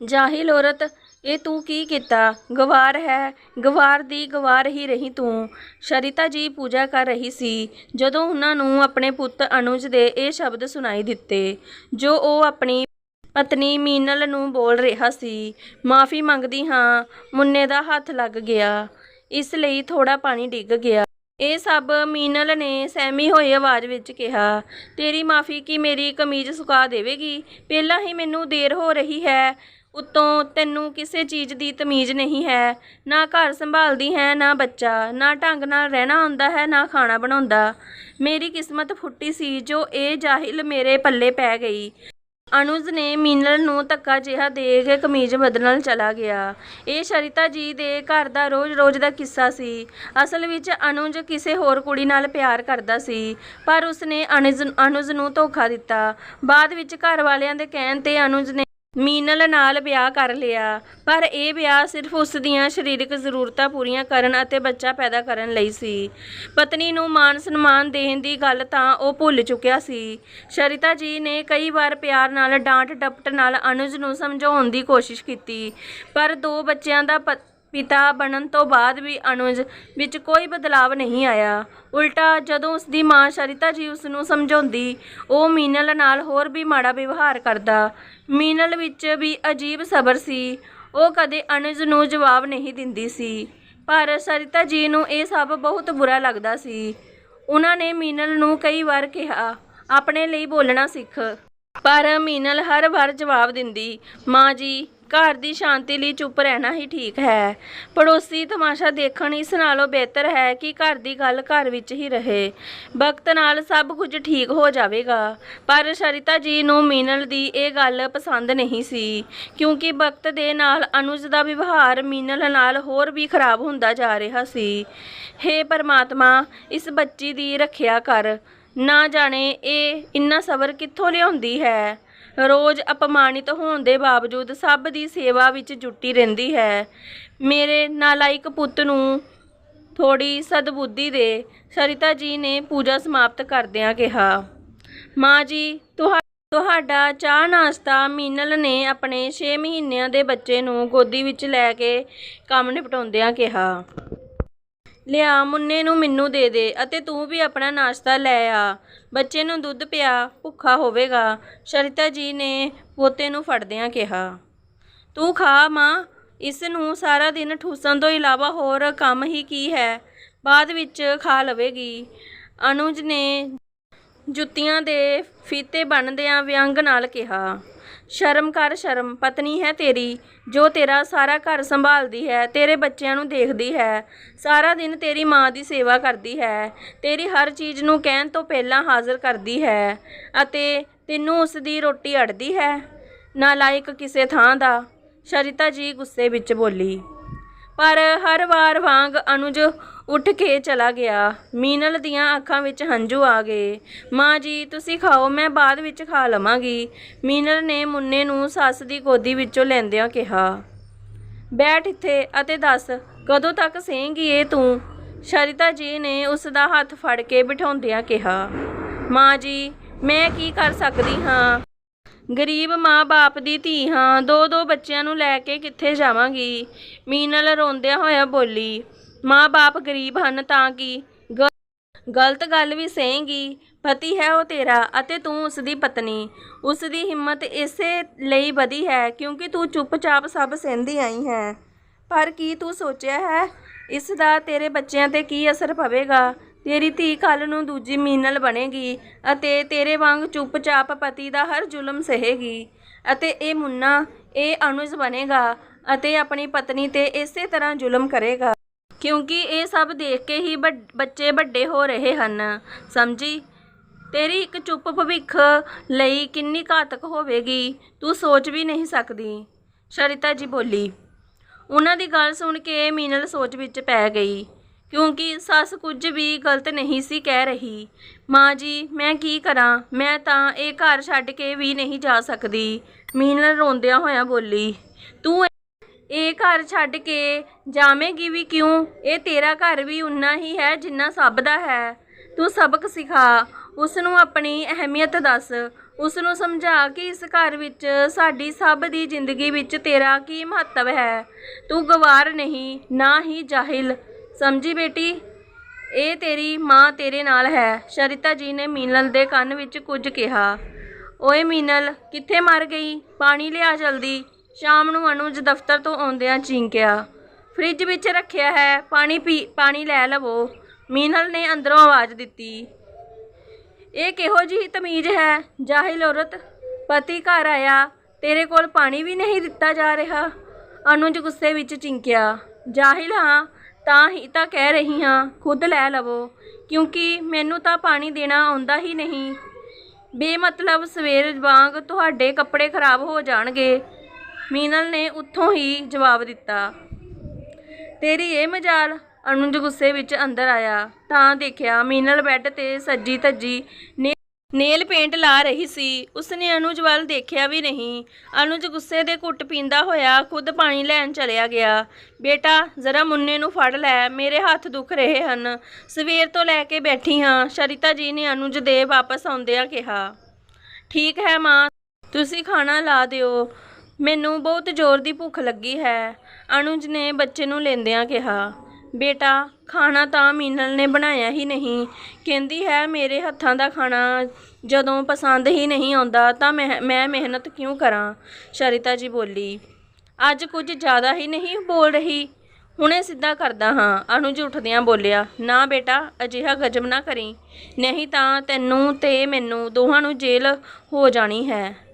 ਜਾਹਿਲ ਔਰਤ, ਇਹ ਤੂੰ ਕੀ ਕੀਤਾ? ਗਵਾਰ ਹੈ, ਗਵਾਰ ਦੀ ਗਵਾਰ ਹੀ ਰਹੀ ਤੂੰ। ਸ਼ਰਿਤਾ ਜੀ ਪੂਜਾ ਕਰ ਰਹੀ ਸੀ, ਜਦੋਂ ਉਹਨਾਂ ਨੂੰ ਆਪਣੇ ਪੁੱਤ ਅਨੁਜ ਦੇ ਇਹ ਸ਼ਬਦ ਸੁਣਾਈ ਦਿੱਤੇ, ਜੋ ਉਹ ਆਪਣੀ ਪਤਨੀ ਮੀਨਲ ਨੂੰ ਬੋਲ ਰਿਹਾ ਸੀ, ਮਾਫੀ ਮੰਗਦੀ ਹਾਂ, ਮੁੰਨੇ ਦਾ ਹੱਥ ਲੱਗ ਗਿਆ। ਇਸ ਲਈ ਥੋੜਾ ਪਾਣੀ ਡਿੱਗ ਗਿਆ। ਇਹ ਸਭ ਮੀਨਲ ਨੇ ਸਹਿਮੀ ਹੋਈ ਆਵਾਜ਼ ਵਿੱਚ ਕਿਹਾ, ਤੇਰੀ ਮਾਫੀ ਕੀ ਮੇਰੀ ਕਮੀਜ਼ ਸੁਕਾ ਦੇਵੇਗੀ? ਪਹਿਲਾਂ ਹੀ ਮੈਨੂੰ ਦੇਰ ਹੋ ਰਹੀ ਹੈ। ਉਤੋਂ ਤੈਨੂੰ ਕਿਸੇ ਚੀਜ਼ ਦੀ ਤਮੀਜ਼ ਨਹੀਂ ਹੈ, ਨਾ ਘਰ ਸੰਭਾਲਦੀ ਹੈ, ਨਾ ਬੱਚਾ, ਨਾ ਢੰਗ ਨਾਲ ਰਹਿਣਾ ਆਉਂਦਾ ਹੈ, ਨਾ ਖਾਣਾ ਬਣਾਉਂਦਾ। ਮੇਰੀ ਕਿਸਮਤ ਫੁੱਟੀ ਸੀ ਜੋ ਇਹ ਜਾਹਿਲ ਮੇਰੇ ਪੱਲੇ ਪੈ ਗਈ। ਅਨੁਜ ਨੇ ਮੀਨਲ ਨੂੰ ਧੱਕਾ ਜਿਹਾ ਦੇ ਕੇ ਕਮੀਜ਼ ਬਦਲਣ ਚਲਾ ਗਿਆ। ਇਹ ਸ਼ਰਿਤਾ ਜੀ ਦੇ ਘਰ ਦਾ ਰੋਜ਼-ਰੋਜ਼ ਦਾ ਕਿੱਸਾ ਸੀ। ਅਸਲ ਵਿੱਚ ਅਨੁਜ ਕਿਸੇ ਹੋਰ ਕੁੜੀ ਨਾਲ ਪਿਆਰ ਕਰਦਾ ਸੀ, ਪਰ ਉਸਨੇ ਅਨੁਜ ਅਨੁਜ ਨੂੰ ਧੋਖਾ ਦਿੱਤਾ। ਬਾਅਦ ਵਿੱਚ ਘਰ ਵਾਲਿਆਂ ਦੇ ਕਹਿਣ ਤੇ ਅਨੁਜ ਨੇ ਮੀਨਲ ਨਾਲ ਵਿਆਹ ਕਰ ਲਿਆ, ਪਰ ਇਹ ਵਿਆਹ ਸਿਰਫ ਉਸ ਦੀਆਂ ਸਰੀਰਕ ਜ਼ਰੂਰਤਾਂ ਪੂਰੀਆਂ ਕਰਨ ਅਤੇ ਬੱਚਾ ਪੈਦਾ ਕਰਨ ਲਈ ਸੀ। ਪਤਨੀ ਨੂੰ ਮਾਨ ਸਨਮਾਨ ਦੇਣ ਦੀ ਗੱਲ ਤਾਂ ਉਹ ਭੁੱਲ ਚੁੱਕਿਆ ਸੀ। ਸ਼ਰਿਤਾ ਜੀ ਨੇ ਕਈ ਵਾਰ ਪਿਆਰ ਨਾਲ ਡਾਂਟ ਡਪਟ ਨਾਲ ਅਨੁਜ ਨੂੰ ਸਮਝਾਉਣ ਦੀ ਕੋਸ਼ਿਸ਼ ਕੀਤੀ, ਪਰ ਦੋ ਬੱਚਿਆਂ ਦਾ ਪ- ਪਿਤਾ ਬਣਨ ਤੋਂ ਬਾਅਦ ਵੀ ਅਨੁਜ ਵਿੱਚ ਕੋਈ ਬਦਲਾਵ ਨਹੀਂ ਆਇਆ। ਉਲਟਾ ਜਦੋਂ ਉਸ ਦੀ ਮਾਂ ਸ਼ਰਿਤਾ ਜੀ ਉਸ ਨੂੰ ਸਮਝਾਉਂਦੀ, ਉਹ ਮੀਨਲ ਨਾਲ ਹੋਰ ਵੀ ਮਾੜਾ ਵਿਵਹਾਰ ਕਰਦਾ। ਮੀਨਲ ਵਿੱਚ ਵੀ ਅਜੀਬ ਸਬਰ ਸੀ। ਉਹ ਕਦੇ ਅਨੁਜ ਨੂੰ ਜਵਾਬ ਨਹੀਂ ਦਿੰਦੀ ਸੀ। ਪਰ ਸਰਿਤਾ ਜੀ ਨੂੰ ਇਹ ਸਭ ਬਹੁਤ ਬੁਰਾ ਲੱਗਦਾ ਸੀ। ਉਹਨਾਂ ਨੇ ਮੀਨਲ ਨੂੰ ਕਈ ਵਾਰ ਕਿਹਾ, ਆਪਣੇ ਲਈ ਬੋਲਣਾ ਸਿੱਖ। ਪਰ ਮੀਨਲ ਹਰ ਵਾਰ ਜਵਾਬ ਦਿੰਦੀ, ਮਾਂ ਜੀ ਘਰ ਦੀ ਸ਼ਾਂਤੀ ਲਈ ਚੁੱਪ ਰਹਿਣਾ ਹੀ ਠੀਕ ਹੈ। ਪੜੋਸੀ ਤਮਾਸ਼ਾ ਦੇਖਣ ਇਸ ਨਾਲੋਂ ਬਿਹਤਰ ਹੈ ਕਿ ਘਰ ਦੀ ਗੱਲ ਘਰ ਵਿੱਚ ਹੀ ਰਹੇ। ਵਕਤ ਨਾਲ ਸਭ ਕੁਝ ਠੀਕ ਹੋ ਜਾਵੇਗਾ। ਪਰ ਸ਼ਰਿਤਾ ਜੀ ਨੂੰ ਮੀਨਲ ਦੀ ਇਹ ਗੱਲ ਪਸੰਦ ਨਹੀਂ ਸੀ। ਕਿਉਂਕਿ ਵਕਤ ਦੇ ਨਾਲ ਅਨੁਜ ਦਾ ਵਿਵਹਾਰ ਮੀਨਲ ਨਾਲ ਹੋਰ ਵੀ ਖਰਾਬ ਹੁੰਦਾ ਜਾ ਰਿਹਾ ਸੀ। ਹੇ ਪਰਮਾਤਮਾ, ਇਸ ਬੱਚੀ ਦੀ ਰੱਖਿਆ ਕਰ। ਨਾ ਜਾਣੇ ਇਹ ਇੰਨਾ ਸਬਰ ਕਿੱਥੋਂ ਲਿਆਉਂਦੀ ਹੈ? ਰੋਜ਼ ਅਪਮਾਨਿਤ ਹੋਣ ਦੇ ਬਾਵਜੂਦ ਸਭ ਦੀ ਸੇਵਾ ਵਿੱਚ ਜੁਟੀ ਰਹਿੰਦੀ ਹੈ। ਮੇਰੇ ਨਾਲਾਇਕ ਪੁੱਤ ਨੂੰ ਥੋੜੀ ਸਦਬੁੱਧੀ ਦੇ ਸਰਿਤਾ ਜੀ ਨੇ ਪੂਜਾ ਸਮਾਪਤ ਕਰਦਿਆਂ ਕਿਹਾ, ਮਾਂ ਜੀ, ਤੁਹਾ, ਤੁਹਾਡਾ ਚਾਹ ਨਾਸ਼ਤਾ ਮੀਨਲ ਨੇ ਆਪਣੇ 6 ਮਹੀਨਿਆਂ ਦੇ ਬੱਚੇ ਨੂੰ ਗੋਦੀ ਵਿੱਚ ਲੈ ਕੇ ਕੰਮ ਨਿਪਟਾਉਂਦਿਆਂ ਕਿਹਾ। ਲਿਆ, ਮੁੰਨੇ ਨੂੰ ਮੈਨੂੰ ਦੇ ਦੇ ਅਤੇ ਤੂੰ ਵੀ ਆਪਣਾ ਨਾਸ਼ਤਾ ਲੈ ਆ। ਬੱਚੇ ਨੂੰ ਦੁੱਧ ਪਿਆ, ਭੁੱਖਾ ਹੋਵੇਗਾ ਸ਼ਰਿਤਾ ਜੀ ਨੇ ਪੋਤੇ ਨੂੰ ਫੜਦਿਆਂ ਕਿਹਾ। ਤੂੰ ਖਾ ਮਾਂ, ਇਸ ਨੂੰ ਸਾਰਾ ਦਿਨ ਠੂਸਣ ਤੋਂ ਇਲਾਵਾ ਹੋਰ ਕੰਮ ਹੀ ਕੀ ਹੈ? ਬਾਅਦ ਵਿੱਚ ਖਾ ਲਵੇਗੀ। ਅਨੁਜ ਨੇ ਜੁੱਤੀਆਂ ਦੇ ਫੀਤੇ ਬੰਨਦਿਆਂ ਵਿਅੰਗ ਨਾਲ ਕਿਹਾ। ਸ਼ਰਮ ਕਰ ਸ਼ਰਮ, ਪਤਨੀ ਹੈ ਤੇਰੀ, ਜੋ ਤੇਰਾ ਸਾਰਾ ਘਰ ਸੰਭਾਲਦੀ ਹੈ, ਤੇਰੇ ਬੱਚਿਆਂ ਨੂੰ ਦੇਖਦੀ ਹੈ, ਸਾਰਾ ਦਿਨ ਤੇਰੀ ਮਾਂ ਦੀ ਸੇਵਾ ਕਰਦੀ ਹੈ, ਤੇਰੀ ਹਰ ਚੀਜ਼ ਨੂੰ ਕਹਿਣ ਤੋਂ ਪਹਿਲਾਂ ਹਾਜ਼ਰ ਕਰਦੀ ਹੈ, ਅਤੇ ਤੈਨੂੰ ਉਸ ਦੀ ਰੋਟੀ ਅੜਦੀ ਹੈ, ਨਾਲਾਇਕ ਕਿਸੇ ਥਾਂ ਦਾ, ਸ਼ਰਿਤਾ ਜੀ ਗੁੱਸੇ ਵਿੱਚ ਬੋਲੀ। ਪਰ ਹਰ ਵਾਰ ਵਾਂਗ ਅਨੁਜ ਉੱਠ ਕੇ ਚਲਾ ਗਿਆ। ਮੀਨਲ ਦੀਆਂ ਅੱਖਾਂ ਵਿੱਚ ਹੰਝੂ ਆ ਗਏ। ਮਾਂ ਜੀ, ਤੁਸੀਂ ਖਾਓ, ਮੈਂ ਬਾਅਦ ਵਿੱਚ ਖਾ ਲਵਾਂਗੀ। ਮੀਨਲ ਨੇ ਮੁੰਨੇ ਨੂੰ ਸੱਸ ਦੀ ਗੋਦੀ ਵਿੱਚੋਂ ਲੈਂਦਿਆਂ ਕਿਹਾ। ਬੈਠ ਇੱਥੇ ਅਤੇ ਦੱਸ, ਕਦੋਂ ਤੱਕ ਸਹੇਂਗੀ ਇਹ ਤੂੰ? ਸ਼ਰਿਤਾ ਜੀ ਨੇ ਉਸ ਦਾ ਹੱਥ ਫੜ ਕੇ ਬਿਠਾਉਂਦਿਆਂ ਕਿਹਾ। ਮਾਂ ਜੀ, ਮੈਂ ਕੀ ਕਰ ਸਕਦੀ ਹਾਂ? ਗਰੀਬ ਮਾਂ-ਬਾਪ ਦੀ ਧੀ ਹਾਂ ਦੋ ਦੋ ਬੱਚਿਆਂ ਨੂੰ ਲੈ ਕੇ ਕਿੱਥੇ ਜਾਵਾਂਗੀ? ਮੀਨਲ ਰੋਂਦਿਆਂ ਹੋਇਆ ਬੋਲੀ ਮਾਂ-ਬਾਪ ਗਰੀਬ ਹਨ ਤਾਂ ਕਿ? ਗਲਤ ਗੱਲ ਵੀ ਸਹੇਂਗੀ। ਪਤੀ ਹੈ ਉਹ ਤੇਰਾ ਅਤੇ ਤੂੰ ਉਸ ਦੀ ਪਤਨੀ। ਉਸ ਦੀ ਹਿੰਮਤ ਇਸੇ ਲਈ ਵਧੀ ਹੈ ਕਿਉਂਕਿ ਤੂੰ ਚੁੱਪਚਾਪ ਸਭ ਸਹਿੰਦੀ ਆਈ ਹੈ। ਪਰ ਕੀ ਤੂੰ ਸੋਚਿਆ ਹੈ, ਇਸ ਦਾ ਤੇਰੇ ਬੱਚਿਆਂ ਤੇ ਕੀ ਅਸਰ ਪਵੇਗਾ? ਤੇਰੀ ਧੀ ਕੱਲ ਨੂੰ ਦੂਜੀ ਮੀਨਲ ਬਣੇਗੀ ਅਤੇ ਤੇਰੇ ਵਾਂਗ ਚੁੱਪਚਾਪ ਪਤੀ ਦਾ ਹਰ ਜ਼ੁਲਮ ਸਹੇਗੀ ਅਤੇ ਇਹ ਮੁੰਨਾ, ਇਹ ਅਨੁਜ ਬਣੇਗਾ ਅਤੇ ਆਪਣੀ ਪਤਨੀ ਤੇ ਇਸੇ ਤਰ੍ਹਾਂ ਜ਼ੁਲਮ ਕਰੇਗਾ। ਕਿਉਂਕਿ ਇਹ ਸਭ ਦੇਖ ਕੇ ਹੀ ਵੱਡ- ਬੱਚੇ ਵੱਡੇ ਹੋ ਰਹੇ ਹਨ। ਸਮਝੀ? ਤੇਰੀ ਇੱਕ ਚੁੱਪ ਭਵਿੱਖ ਲਈ ਕਿੰਨੀ ਘਾਤਕ ਹੋਵੇਗੀ, ਤੂੰ ਸੋਚ ਵੀ ਨਹੀਂ ਸਕਦੀ। ਸ਼ਰਿਤਾ ਜੀ ਬੋਲੀ, ਉਹਨਾਂ ਦੀ ਗੱਲ ਸੁਣ ਕੇ ਮੀਨਲ ਸੋਚ ਵਿੱਚ ਪੈ ਗਈ, ਕਿਉਂਕਿ ਸੱਸ ਕੁਝ ਵੀ ਗਲਤ ਨਹੀਂ ਸੀ ਕਹਿ ਰਹੀ। ਮਾਂ ਜੀ, ਮੈਂ ਕੀ ਕਰਾਂ? ਮੈਂ ਤਾਂ ਇਹ ਘਰ ਛੱਡ ਕੇ ਵੀ ਨਹੀਂ ਜਾ ਸਕਦੀ। ਮੀਨਲ ਰੋਂਦਿਆਂ ਹੋਇਆਂ ਬੋਲੀ, ਤੂੰ ਇਹ ਘਰ ਛੱਡ ਕੇ ਜਾਵੇਂਗੀ ਵੀ ਕਿਉਂ? ਇਹ ਤੇਰਾ ਘਰ ਵੀ ਉਨਾ ਹੀ ਹੈ ਜਿੰਨਾ ਸਭ ਦਾ ਹੈ। ਤੂੰ ਸਬਕ ਸਿਖਾ ਉਸ ਨੂੰ ਆਪਣੀ ਅਹਿਮੀਅਤ ਦੱਸ। ਉਸ ਨੂੰ ਸਮਝਾ ਕਿ ਇਸ ਘਰ ਵਿੱਚ ਸਾਡੀ ਸਭ ਦੀ ਜ਼ਿੰਦਗੀ ਵਿੱਚ ਤੇਰਾ ਕੀ ਮਹੱਤਵ ਹੈ। ਤੂੰ ਗਵਾਰ ਨਹੀਂ, ਨਾ ਹੀ ਜਾਹਿਲ। ਸਮਝੀ ਬੇਟੀ? ਇਹ ਤੇਰੀ ਮਾਂ ਤੇਰੇ ਨਾਲ ਹੈ। ਸ਼ਰਿਤਾ ਜੀ ਨੇ ਮੀਨਲ ਦੇ ਕੰਨ ਵਿੱਚ ਕੁਝ ਕਿਹਾ। ਓਏ ਮੀਨਲ, ਕਿੱਥੇ ਮਰ ਗਈ? ਪਾਣੀ ਲਿਆ ਜਲਦੀ। ਸ਼ਾਮ ਨੂੰ ਅਨੁਜ ਦਫ਼ਤਰ ਤੋਂ ਆਉਂਦਿਆਂ ਚੀਂਕਿਆ। ਫ੍ਰਿਜ ਵਿੱਚ ਰੱਖਿਆ ਹੈ, ਪਾਣੀ ਪੀ, ਪਾਣੀ ਲੈ ਲਵੋ। ਮੀਨਲ ਨੇ ਅੰਦਰੋਂ ਆਵਾਜ਼ ਦਿੱਤੀ। ਇਹ ਕਿਹੋ ਜਿਹੀ ਤਮੀਜ਼ ਹੈ? ਜਾਹਿਲ ਔਰਤ, ਪਤੀ ਘਰ ਆਇਆ। ਤੇਰੇ ਕੋਲ ਪਾਣੀ ਵੀ ਨਹੀਂ ਦਿੱਤਾ ਜਾ ਰਿਹਾ? ਅਨੁਜ ਗੁੱਸੇ ਵਿੱਚ ਚਿੰਕਿਆ। ਜਾਹਿਲ, ਹਾਂ, ਤਾਂ ਹੀ ਤਾਂ ਕਹਿ ਰਹੀ ਹਾਂ, ਖੁਦ ਲੈ ਲਵੋ। ਕਿਉਂਕਿ ਮੈਨੂੰ ਤਾਂ ਪਾਣੀ ਦੇਣਾ ਆਉਂਦਾ ਹੀ ਨਹੀਂ। ਬੇਮਤਲਬ ਸਵੇਰ ਵਾਂਗ ਤੁਹਾਡੇ ਕੱਪੜੇ ਖਰਾਬ ਹੋ ਜਾਣਗੇ। ਮੀਨਲ ਨੇ ਉੱਥੋਂ ਹੀ ਜਵਾਬ ਦਿੱਤਾ, ਤੇਰੀ ਇਹ ਮਜਾਲ ਅਨੁਜ ਗੁੱਸੇ ਵਿੱਚ ਅੰਦਰ ਆਇਆ, ਤਾਂ ਦੇਖਿਆ ਮੀਨਲ ਬੈੱਡ ਤੇ ਸੱਜੀ ਧੱਜੀ ਨੇਲ ਪੇਂਟ ਲਾ ਰਹੀ ਸੀ। ਉਸਨੇ ਅਨੁਜ ਵੱਲ ਦੇਖਿਆ ਵੀ ਨਹੀਂ। ਅਨੁਜ ਗੁੱਸੇ ਦੇ ਘੁੱਟ ਪੀਂਦਾ ਹੋਇਆ ਖੁਦ ਪਾਣੀ ਲੈਣ ਚਲਿਆ ਗਿਆ। ਬੇਟਾ, ਜ਼ਰਾ ਮੁੰਨੇ ਨੂੰ ਫੜ ਲੈ, ਮੇਰੇ ਹੱਥ ਦੁਖ ਰਹੇ ਹਨ। ਸਵੇਰ ਤੋਂ ਲੈ ਕੇ ਬੈਠੀ ਹਾਂ। ਸ਼ਰਿਤਾ ਜੀ ਨੇ ਅਨੁਜ ਦੇ ਵਾਪਸ ਆਉਂਦਿਆਂ ਕਿਹਾ, ਠੀਕ ਹੈ ਮਾਂ, ਤੁਸੀਂ ਖਾਣਾ ਲਾ ਦਿਓ। ਮੈਨੂੰ ਬਹੁਤ ਜ਼ੋਰ ਦੀ ਭੁੱਖ ਲੱਗੀ ਹੈ। ਅਨੁਜ ਨੇ ਬੱਚੇ ਨੂੰ ਲੈਂਦਿਆਂ ਕਿਹਾ, ਬੇਟਾ, ਖਾਣਾ ਤਾਂ ਮੀਨਲ ਨੇ ਬਣਾਇਆ ਹੀ ਨਹੀਂ। ਕਹਿੰਦੀ ਹੈ, ਮੇਰੇ ਹੱਥਾਂ ਦਾ ਖਾਣਾ ਜਦੋਂ ਪਸੰਦ ਹੀ ਨਹੀਂ ਆਉਂਦਾ ਤਾਂ ਮੈਂ ਮੈਂ ਮਿਹਨਤ ਕਿਉਂ ਕਰਾਂ? ਸ਼ਰਿਤਾ ਜੀ ਬੋਲੀ, ਅੱਜ ਕੁਝ ਜ਼ਿਆਦਾ ਹੀ ਨਹੀਂ ਬੋਲ ਰਹੀ। ਹੁਣੇ ਸਿੱਧਾ ਕਰਦਾ ਹਾਂ। ਅਨੁਜ ਉੱਠਦਿਆਂ ਬੋਲਿਆ, ਨਾ ਬੇਟਾ, ਅਜਿਹਾ ਗਜਬ ਨਾ ਕਰੀ। ਨਹੀਂ ਤਾਂ ਤੈਨੂੰ ਤੇ ਮੈਨੂੰ ਦੋਹਾਂ ਨੂੰ ਜੇਲ੍ਹ ਹੋ ਜਾਣੀ ਹੈ।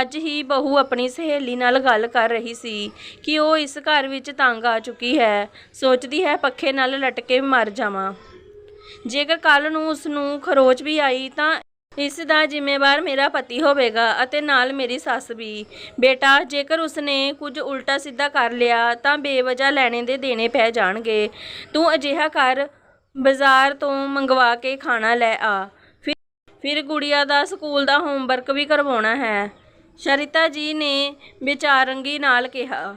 ਅੱਜ ਹੀ ਬਹੂ ਆਪਣੀ ਸਹੇਲੀ ਨਾਲ ਗੱਲ ਕਰ ਰਹੀ ਸੀ ਕਿ ਉਹ ਇਸ ਘਰ ਵਿੱਚ ਤੰਗ ਆ ਚੁੱਕੀ ਹੈ। ਸੋਚਦੀ ਹੈ ਪੱਖੇ ਨਾਲ ਲਟਕੇ ਮਰ ਜਾਵਾਂ। ਜੇਕਰ ਕੱਲ ਨੂੰ ਉਸ ਨੂੰ ਖਰੋਚ ਵੀ ਆਈ ਤਾਂ ਇਸ ਦਾ ਜ਼ਿੰਮੇਵਾਰ ਮੇਰਾ ਪਤੀ ਹੋਵੇਗਾ ਅਤੇ ਨਾਲ ਮੇਰੀ ਸੱਸ ਵੀ। ਬੇਟਾ, ਜੇਕਰ ਉਸਨੇ ਕੁਝ ਉਲਟਾ ਸਿੱਧਾ ਕਰ ਲਿਆ ਤਾਂ ਬੇਵਜ੍ਹਾ ਲੈਣੇ ਦੇ ਦੇਣੇ ਪੈ ਜਾਣਗੇ। ਤੂੰ ਅਜਿਹਾ ਕਰ, ਬਾਜ਼ਾਰ ਤੋਂ ਮੰਗਵਾ ਕੇ ਖਾਣਾ ਲੈ ਆ। ਫਿਰ ਫਿਰ ਗੁੜੀਆ ਦਾ ਸਕੂਲ ਦਾ ਹੋਮਵਰਕ ਵੀ ਕਰਵਾਉਣਾ ਹੈ। ਸ਼ਰਿਤਾ ਜੀ ਨੇ ਵਿਚਾਰੰਗੀ ਨਾਲ ਕਿਹਾ,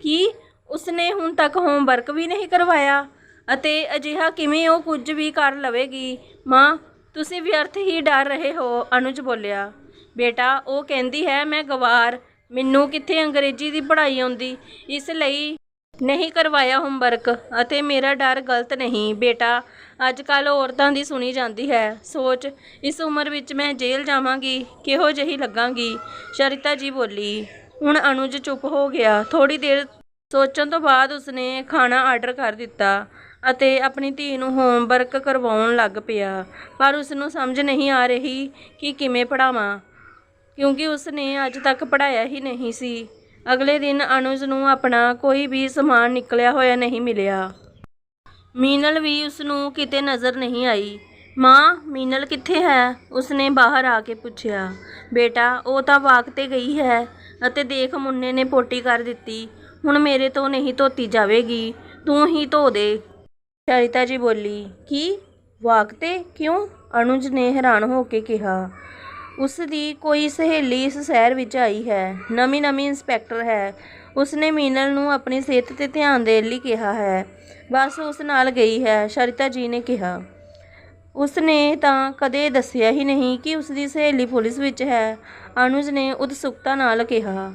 ਕਿ ਉਸਨੇ ਹੁਣ ਤੱਕ ਹੋਮਵਰਕ ਵੀ ਨਹੀਂ ਕਰਵਾਇਆ? ਅਤੇ ਅਜਿਹਾ ਕਿਵੇਂ ਉਹ ਕੁਝ ਵੀ ਕਰ ਲਵੇਗੀ? ਮਾਂ, ਤੁਸੀਂ ਵਿਅਰਥ ਹੀ ਡਰ ਰਹੇ ਹੋ, ਅਨੁਜ ਬੋਲਿਆ। ਬੇਟਾ, ਉਹ ਕਹਿੰਦੀ ਹੈ, ਮੈਂ ਗਵਾਰ, ਮੈਨੂੰ ਕਿੱਥੇ ਅੰਗਰੇਜ਼ੀ ਦੀ ਪੜ੍ਹਾਈ ਆਉਂਦੀ, ਇਸ ਲਈ ਨਹੀਂ ਕਰਵਾਇਆ ਹੋਮਵਰਕ ਅਤੇ ਮੇਰਾ ਡਰ ਗਲਤ ਨਹੀਂ। ਬੇਟਾ ਅੱਜ ਕੱਲ ਔਰਤਾਂ ਦੀ ਸੁਣੀ ਜਾਂਦੀ ਹੈ। ਸੋਚ, ਇਸ ਉਮਰ ਵਿੱਚ ਮੈਂ ਜੇਲ੍ਹ ਜਾਵਾਂਗੀ, ਕਿਹੋ ਜਿਹੀ ਲੱਗਾਂਗੀ? ਸ਼ਰਿਤਾ ਜੀ ਬੋਲੀ, ਹੁਣ ਅਨੁਜ ਚੁੱਪ ਹੋ ਗਿਆ। ਥੋੜੀ ਦੇਰ ਸੋਚਣ ਤੋਂ ਬਾਅਦ ਉਸਨੇ ਖਾਣਾ ਆਰਡਰ ਕਰ ਦਿੱਤਾ ਅਤੇ ਆਪਣੀ ਧੀ ਨੂੰ ਹੋਮਵਰਕ ਕਰਵਾਉਣ ਲੱਗ ਪਿਆ। ਪਰ ਉਸ ਨੂੰ ਸਮਝ ਨਹੀਂ ਆ ਰਹੀ ਕਿ ਕਿਵੇਂ ਪੜਾਵਾਂ ਕਿਉਂਕਿ ਉਸਨੇ ਅੱਜ ਤੱਕ ਪੜਾਇਆ ਹੀ ਨਹੀਂ ਸੀ। ਅਗਲੇ ਦਿਨ ਅਨੁਜ ਨੂੰ ਆਪਣਾ ਕੋਈ ਵੀ ਸਮਾਨ ਨਿਕਲਿਆ ਹੋਇਆ ਨਹੀਂ ਮਿਲਿਆ। ਮੀਨਲ ਵੀ ਉਸ ਨੂੰ ਕਿਤੇ ਨਜ਼ਰ ਨਹੀਂ ਆਈ। ਮਾਂ, ਮੀਨਲ ਕਿੱਥੇ ਹੈ? ਉਸਨੇ ਬਾਹਰ ਆ ਕੇ ਪੁੱਛਿਆ। ਬੇਟਾ, ਉਹ ਤਾਂ ਵਾਕ ਤੇ ਗਈ ਹੈ ਅਤੇ ਦੇਖ ਮੁੰਨੇ ਨੇ ਪੋਟੀ ਕਰ ਦਿੱਤੀ। ਹੁਣ ਮੇਰੇ ਤੋਂ ਨਹੀਂ ਧੋਤੀ ਜਾਵੇਗੀ। ਤੂੰ ਹੀ ਧੋ ਦੇ। ਸ਼ਰਿਤਾ ਜੀ ਬੋਲੀ, ਕੀ? ਵਾਕ ਤੇ? ਕਿਉਂ? ਅਨੁਜ ਨੇ ਹੈਰਾਨ ਹੋ ਕੇ ਕਿਹਾ। ਉਸ ਦੀ ਕੋਈ ਸਹੇਲੀ ਇਸ ਸ਼ਹਿਰ ਵਿੱਚ ਆਈ ਹੈ। ਨਵੀਂ ਨਵੀਂ ਇੰਸਪੈਕਟਰ ਹੈ। ਉਸਨੇ ਮੀਨਲ ਨੂੰ ਆਪਣੀ ਸਿਹਤ ਤੇ ਧਿਆਨ ਦੇਣ ਲਈ ਕਿਹਾ ਹੈ। ਬਸ ਉਸ ਨਾਲ ਗਈ ਹੈ, ਸ਼ਰਿਤਾ ਜੀ ਨੇ ਕਿਹਾ। ਉਸਨੇ ਤਾਂ ਕਦੇ ਦੱਸਿਆ ਹੀ ਨਹੀਂ ਕਿ ਉਸ ਦੀ ਸਹੇਲੀ ਪੁਲਿਸ ਵਿੱਚ ਹੈ। ਅਨੁਜ ਨੇ ਉਤਸੁਕਤਾ ਨਾਲ ਕਿਹਾ,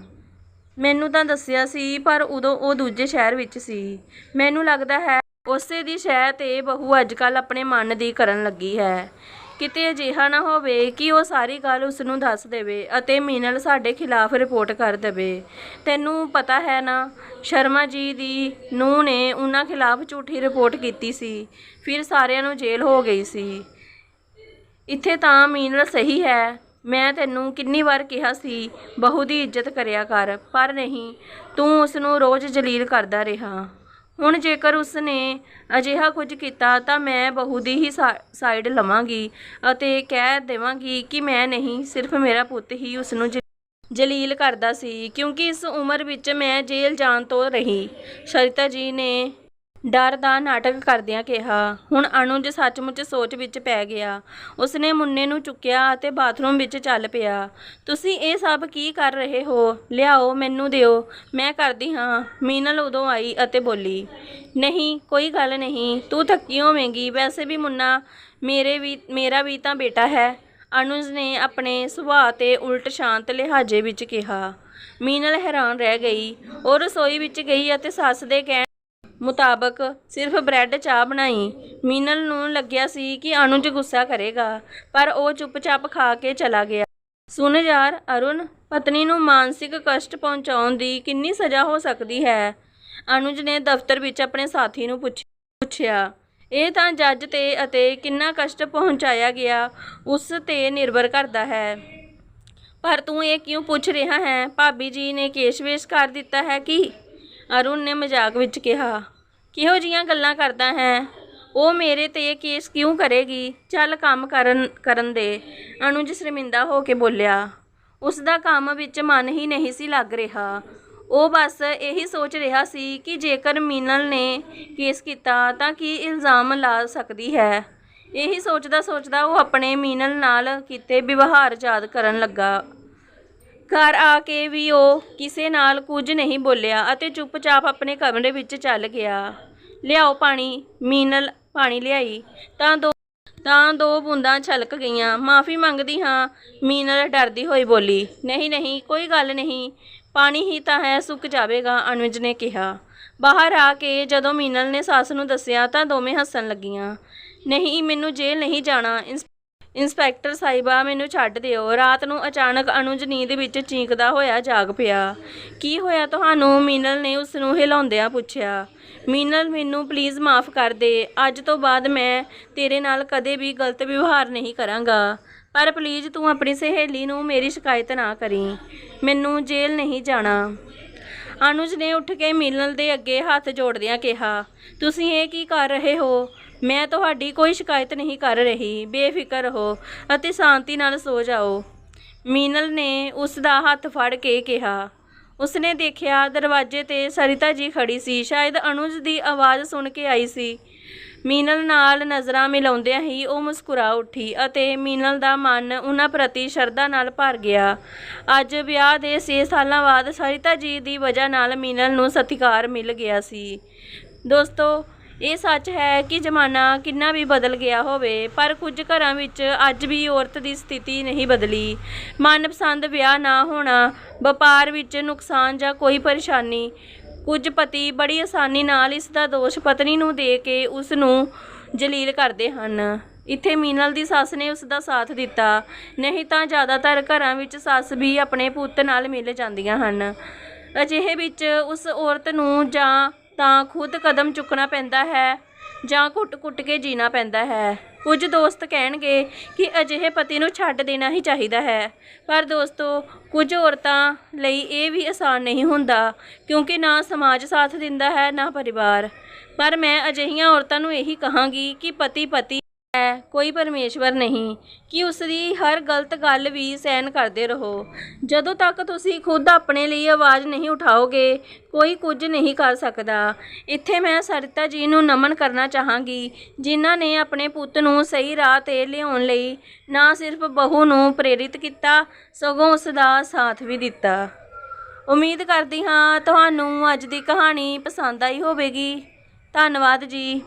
ਮੈਨੂੰ ਤਾਂ ਦੱਸਿਆ ਸੀ, ਪਰ ਉਦੋਂ ਉਹ ਦੂਜੇ ਸ਼ਹਿਰ ਵਿੱਚ ਸੀ। ਮੈਨੂੰ ਲੱਗਦਾ ਹੈ ਉਸੇ ਦੀ ਸ਼ਹਿ ਤੇ ਬਹੂ ਅੱਜਕੱਲ ਆਪਣੇ ਮਨ ਦੀ ਕਰਨ ਲੱਗੀ ਹੈ। ਕਿਤੇ ਅਜਿਹਾ ਨਾ ਹੋਵੇ ਕਿ ਉਹ ਸਾਰੀ ਗੱਲ ਉਸ ਨੂੰ ਦੱਸ ਦੇਵੇ ਅਤੇ ਮੀਨਲ ਸਾਡੇ ਖਿਲਾਫ ਰਿਪੋਰਟ ਕਰ ਦੇਵੇ। ਤੈਨੂੰ ਪਤਾ ਹੈ ਨਾ, ਸ਼ਰਮਾ ਜੀ ਦੀ ਨੂੰਹ ਨੇ ਉਹਨਾਂ ਖਿਲਾਫ ਝੂਠੀ ਰਿਪੋਰਟ ਕੀਤੀ ਸੀ। ਫਿਰ ਸਾਰਿਆਂ ਨੂੰ ਜੇਲ੍ਹ ਹੋ ਗਈ ਸੀ। ਇੱਥੇ ਤਾਂ ਮੀਨਲ ਸਹੀ ਹੈ। ਮੈਂ ਤੈਨੂੰ ਕਿੰਨੀ ਵਾਰ ਕਿਹਾ ਸੀ, ਬਹੂ ਦੀ ਇੱਜ਼ਤ ਕਰਿਆ ਕਰ, ਪਰ ਨਹੀਂ, ਤੂੰ ਉਸ ਨੂੰ ਰੋਜ਼ ਜਲੀਲ ਕਰਦਾ ਰਿਹਾ। ਹੁਣ ਜੇਕਰ ਉਸਨੇ ਅਜਿਹਾ ਕੁਝ ਕੀਤਾ ਤਾਂ ਮੈਂ ਬਹੂ ਦੀ ਹੀ ਸਾ- ਸਾਈਡ ਲਵਾਂਗੀ ਅਤੇ ਕਹਿ ਦੇਵਾਂਗੀ ਕਿ ਮੈਂ ਨਹੀਂ, ਸਿਰਫ ਮੇਰਾ ਪੁੱਤ ਹੀ ਉਸ ਨੂੰ ਜ- ਜਲੀਲ ਕਰਦਾ ਸੀ ਕਿਉਂਕਿ ਇਸ ਉਮਰ ਵਿੱਚ ਮੈਂ ਜੇਲ੍ਹ ਜਾਣ ਤੋਂ ਰਹੀ। ਸ਼ਰਿਤਾ ਜੀ ਨੇ ਡਰ ਦਾ ਨਾਟਕ ਕਰਦਿਆਂ ਕਿਹਾ, ਹੁਣ ਅਨੁਜ ਸੱਚਮੁੱਚ ਸੋਚ ਵਿੱਚ ਪੈ ਗਿਆ। ਉਸਨੇ ਮੁੰਨੇ ਨੂੰ ਚੁੱਕਿਆ ਅਤੇ ਬਾਥਰੂਮ ਵਿੱਚ ਚੱਲ ਪਿਆ। ਤੁਸੀਂ ਇਹ ਸਭ ਕੀ ਕਰ ਰਹੇ ਹੋ? ਲਿਆਓ, ਮੈਨੂੰ ਦਿਓ। ਮੈਂ ਕਰਦੀ ਹਾਂ। ਮੀਨਲ ਉਦੋਂ ਆਈ ਅਤੇ ਬੋਲੀ, ਨਹੀਂ, ਕੋਈ ਗੱਲ ਨਹੀਂ। ਤੂੰ ਥੱਕੀ ਹੋਵੇਂਗੀ। ਵੈਸੇ ਵੀ ਮੁੰਨਾ ਮੇਰੇ ਵੀ, ਮੇਰਾ ਵੀ ਤਾਂ ਬੇਟਾ ਹੈ। ਅਨੁਜ ਨੇ ਆਪਣੇ ਸੁਭਾਅ ਤੇ ਉਲਟ ਸ਼ਾਂਤ ਲਿਹਾਜ਼ੇ ਵਿੱਚ ਕਿਹਾ। ਮੀਨਲ ਹੈਰਾਨ ਰਹਿ ਗਈ। ਉਹ ਰਸੋਈ ਵਿੱਚ ਗਈ ਅਤੇ ਸੱਸ ਦੇ ਕਹਿਣ ਮੁਤਾਬਕ ਸਿਰਫ ਬ੍ਰੈਡ ਚਾਹ ਬਣਾਈ। ਮੀਨਲ ਨੂੰ ਲੱਗਿਆ ਸੀ ਕਿ ਅਨੁਜ ਗੁੱਸਾ ਕਰੇਗਾ, ਪਰ ਉਹ ਚੁੱਪਚਾਪ ਖਾ ਕੇ ਚਲਾ ਗਿਆ। ਸੁਣ ਯਾਰ ਅਰੁਣ ਪਤਨੀ ਨੂੰ ਮਾਨਸਿਕ ਕਸ਼ਟ ਪਹੁੰਚਾਉਣ ਦੀ ਕਿੰਨੀ ਸਜ਼ਾ ਹੋ ਸਕਦੀ ਹੈ? ਅਨੁਜ ਨੇ ਦਫ਼ਤਰ ਵਿੱਚ ਆਪਣੇ ਸਾਥੀ ਨੂੰ ਪੁੱਛ- ਪੁੱਛਿਆ। ਇਹ ਤਾਂ ਜੱਜ ਤੇ ਅਤੇ ਕਿੰਨਾ ਕਸ਼ਟ ਪਹੁੰਚਾਇਆ ਗਿਆ, ਉਸ ਤੇ ਨਿਰਭਰ ਕਰਦਾ ਹੈ। ਪਰ ਤੂੰ ਇਹ ਕਿਉਂ ਪੁੱਛ ਰਿਹਾ ਹੈ? ਭਾਬੀ ਜੀ ਨੇ ਕੇਸ਼ਵੇਸ਼ ਕਰ ਦਿੱਤਾ ਹੈ ਕਿ? ਅਰੁਣ ਨੇ ਮਜ਼ਾਕ ਵਿੱਚ ਕਿਹਾ। ਕਿਹੋ ਜੀਆਂ ਗੱਲਾਂ ਕਰਦਾ ਹੈ? ਉਹ ਮੇਰੇ ਤੇ ਕੇਸ ਕਿਉਂ ਕਰੇਗੀ? ਚੱਲ ਕੰਮ ਕਰਨ ਕਰਨ ਦੇ। ਅਨੁਜ ਸ਼ਰਮਿੰਦਾ ਹੋ ਕੇ ਬੋਲਿਆ। ਉਸ ਦਾ ਕੰਮ ਵਿੱਚ ਮਨ ਹੀ ਨਹੀਂ ਸੀ ਲੱਗ ਰਿਹਾ। ਉਹ ਬਸ ਇਹੀ ਸੋਚ ਰਿਹਾ ਸੀ ਕਿ ਜੇਕਰ ਮੀਨਲ ਨੇ ਕੇਸ ਕੀਤਾ ਤਾਂ ਕੀ ਇਲਜ਼ਾਮ ਲਾ ਸਕਦੀ ਹੈ? ਇਹੀ ਸੋਚਦਾ ਸੋਚਦਾ ਉਹ ਆਪਣੇ ਮੀਨਲ ਨਾਲ ਕੀਤੇ ਵਿਵਹਾਰ ਯਾਦ ਕਰਨ ਲੱਗਾ। ਘਰ ਆ ਕੇ ਵੀ ਉਹ ਕਿਸੇ ਨਾਲ ਕੁਝ ਨਹੀਂ ਬੋਲਿਆ ਅਤੇ ਚੁੱਪਚਾਪ ਆਪਣੇ ਕਮਰੇ ਵਿੱਚ ਚੱਲ ਗਿਆ। ਲਿਆਓ ਪਾਣੀ, ਮੀਨਲ ਪਾਣੀ ਲਿਆਈ। ਤਾਂ ਦੋ ਤਾਂ ਦੋ ਬੂੰਦਾਂ ਛਲਕ ਗਈਆਂ। ਮਾਫੀ ਮੰਗਦੀ ਹਾਂ, ਮੀਨਲ ਡਰਦੀ ਹੋਈ ਬੋਲੀ। ਨਹੀਂ ਨਹੀਂ, ਕੋਈ ਗੱਲ ਨਹੀਂ। ਪਾਣੀ ਹੀ ਤਾਂ ਹੈ, ਸੁੱਕ ਜਾਵੇਗਾ, ਅਨੁਜ ਨੇ ਕਿਹਾ। ਬਾਹਰ ਆ ਕੇ ਜਦੋਂ ਮੀਨਲ ਨੇ ਸੱਸ ਨੂੰ ਦੱਸਿਆ ਤਾਂ ਦੋਵੇਂ ਹੱਸਣ ਲੱਗੀਆਂ। ਨਹੀਂ, ਮੈਨੂੰ ਜੇਲ੍ਹ ਨਹੀਂ ਜਾਣਾ। ਇੰਸ- ਇੰਸਪੈਕਟਰ ਸਾਹਿਬਾ, ਮੈਨੂੰ ਛੱਡ ਦਿਓ। ਰਾਤ ਨੂੰ ਅਚਾਨਕ ਅਨੁਜ ਨੀਂਦ ਵਿੱਚ ਚੀਕਦਾ ਹੋਇਆ ਜਾਗ ਪਿਆ। ਕੀ ਹੋਇਆ ਤੁਹਾਨੂੰ? ਮੀਨਲ ਨੇ ਉਸ ਨੂੰ ਹਿਲਾਉਂਦਿਆਂ ਪੁੱਛਿਆ। ਮੀਨਲ, ਮੈਨੂੰ ਪਲੀਜ਼ ਮਾਫ ਕਰ ਦੇ। ਅੱਜ ਤੋਂ ਬਾਅਦ ਮੈਂ ਤੇਰੇ ਨਾਲ ਕਦੇ ਵੀ ਗਲਤ ਵਿਵਹਾਰ ਨਹੀਂ ਕਰਾਂਗਾ। ਪਰ ਪਲੀਜ਼ ਤੂੰ ਆਪਣੀ ਸਹੇਲੀ ਨੂੰ ਮੇਰੀ ਸ਼ਿਕਾਇਤ ਨਾ ਕਰੀ। ਮੈਨੂੰ ਜੇਲ੍ਹ ਨਹੀਂ ਜਾਣਾ। ਅਨੁਜ ਨੇ ਉੱਠ ਕੇ ਮਿਲਣ ਦੇ ਅੱਗੇ ਹੱਥ ਜੋੜਦਿਆਂ ਕਿਹਾ, ਤੁਸੀਂ ਇਹ ਕੀ ਕਰ ਰਹੇ ਹੋ? ਮੈਂ ਤੁਹਾਡੀ ਕੋਈ ਸ਼ਿਕਾਇਤ ਨਹੀਂ ਕਰ ਰਹੀ। ਬੇਫਿਕਰ ਰਹੋ ਅਤੇ ਸ਼ਾਂਤੀ ਨਾਲ ਸੋ ਜਾਓ। ਮੀਨਲ ਨੇ ਉਸ ਦਾ ਹੱਥ ਫੜ ਕੇ ਕਿਹਾ। ਉਸਨੇ ਦੇਖਿਆ ਦਰਵਾਜ਼ੇ ਤੇ ਸਰਿਤਾ ਜੀ ਖੜੀ ਸੀ। ਸ਼ਾਇਦ ਅਨੁਜ ਦੀ ਆਵਾਜ਼ ਸੁਣ ਕੇ ਆਈ ਸੀ। ਮੀਨਲ ਨਾਲ ਨਜ਼ਰਾਂ ਮਿਲਾਉਂਦਿਆਂ ਹੀ ਉਹ ਮੁਸਕਰਾ ਉੱਠੀ ਅਤੇ ਮੀਨਲ ਦਾ ਮਨ ਉਹਨਾਂ ਪ੍ਰਤੀ ਸ਼ਰਧਾ ਨਾਲ ਭਰ ਗਿਆ। ਅੱਜ ਵਿਆਹ ਦੇ 6 ਸਾਲਾਂ ਬਾਅਦ ਸਰਿਤਾ ਜੀ ਦੀ ਵਜ੍ਹਾ ਨਾਲ ਮੀਨਲ ਨੂੰ ਸਤਿਕਾਰ ਮਿਲ ਗਿਆ ਸੀ। ਦੋਸਤੋ ਇਹ ਸੱਚ ਹੈ ਕਿ ਜ਼ਮਾਨਾ ਕਿੰਨਾ ਵੀ ਬਦਲ ਗਿਆ ਹੋਵੇ, ਪਰ ਕੁਝ ਘਰਾਂ ਵਿੱਚ ਅੱਜ ਵੀ ਔਰਤ ਦੀ ਸਥਿਤੀ ਨਹੀਂ ਬਦਲੀ। ਮਨਪਸੰਦ ਵਿਆਹ ਨਾ ਹੋਣਾ, ਵਪਾਰ ਵਿੱਚ ਨੁਕਸਾਨ ਜਾਂ ਕੋਈ ਪਰੇਸ਼ਾਨੀ, ਕੁਝ ਪਤੀ ਬੜੀ ਆਸਾਨੀ ਨਾਲ ਇਸ ਦਾ ਦੋਸ਼ ਪਤਨੀ ਨੂੰ ਦੇ ਕੇ ਉਸ ਨੂੰ ਜਲੀਲ ਕਰਦੇ ਹਨ। ਇੱਥੇ ਮੀਨਲ ਦੀ ਸੱਸ ਨੇ ਉਸ ਦਾ ਸਾਥ ਦਿੱਤਾ। ਨਹੀਂ ਤਾਂ ਜ਼ਿਆਦਾਤਰ ਘਰਾਂ ਵਿੱਚ ਸੱਸ ਵੀ ਆਪਣੇ ਪੁੱਤ ਨਾਲ ਮਿਲ ਜਾਂਦੀਆਂ ਹਨ। ਅਜਿਹੇ ਵਿੱਚ ਉਸ ਔਰਤ ਨੂੰ ਜਾਂ ਤਾਂ ਖੁਦ ਕਦਮ ਚੁੱਕਣਾ ਪੈਂਦਾ ਹੈ ਜਾਂ ਘੁੱਟ-ਘੁੱਟ ਕੇ ਜੀਣਾ ਪੈਂਦਾ ਹੈ। ਕੁਝ ਦੋਸਤ ਕਹਿਣਗੇ ਕਿ ਅਜਿਹੇ ਪਤੀ ਨੂੰ ਛੱਡ ਦੇਣਾ ਹੀ ਚਾਹੀਦਾ ਹੈ। ਪਰ ਦੋਸਤੋ, ਕੁਝ ਔਰਤਾਂ ਲਈ ਇਹ ਵੀ ਆਸਾਨ ਨਹੀਂ ਹੁੰਦਾ, ਕਿਉਂਕਿ ਨਾ ਸਮਾਜ ਸਾਥ ਦਿੰਦਾ ਹੈ, ਨਾ ਪਰਿਵਾਰ। ਪਰ ਮੈਂ ਅਜਿਹੀਆਂ ਔਰਤਾਂ ਨੂੰ ਇਹੀ ਕਹਾਂਗੀ ਕਿ ਪਤੀ ਪਤੀ ਹੈ, ਕੋਈ ਪਰਮੇਸ਼ਵਰ ਨਹੀਂ, ਕਿ ਉਸ ਦੀ ਹਰ ਗਲਤ ਗੱਲ ਵੀ ਸਹਿਨ ਕਰਦੇ ਰਹੋ। ਜਦੋਂ ਤੱਕ ਤੁਸੀਂ ਖੁਦ ਆਪਣੇ ਲਈ ਆਵਾਜ਼ ਨਹੀਂ ਉਠਾਓਗੇ, ਕੋਈ ਕੁਝ ਨਹੀਂ ਕਰ ਸਕਦਾ। ਇੱਥੇ ਮੈਂ ਸਰਿਤਾ ਜੀ ਨੂੰ ਨਮਨ ਕਰਨਾ ਚਾਹਾਂਗੀ, ਜਿਨ੍ਹਾਂ ਨੇ ਆਪਣੇ ਪੁੱਤ ਨੂੰ ਸਹੀ ਰਾਹ ਤੇ ਲਿਆਉਣ ਲਈ ਨਾ ਸਿਰਫ ਬਹੂ ਨੂੰ ਪ੍ਰੇਰਿਤ ਕੀਤਾ, ਸਗੋਂ ਉਸ ਦਾ ਸਾਥ ਵੀ ਦਿੱਤਾ। ਉਮੀਦ ਕਰਦੀ ਹਾਂ, ਤੁਹਾਨੂੰ ਅੱਜ ਦੀ ਕਹਾਣੀ ਪਸੰਦ ਆਈ ਹੋਵੇਗੀ। ਧੰਨਵਾਦ ਜੀ।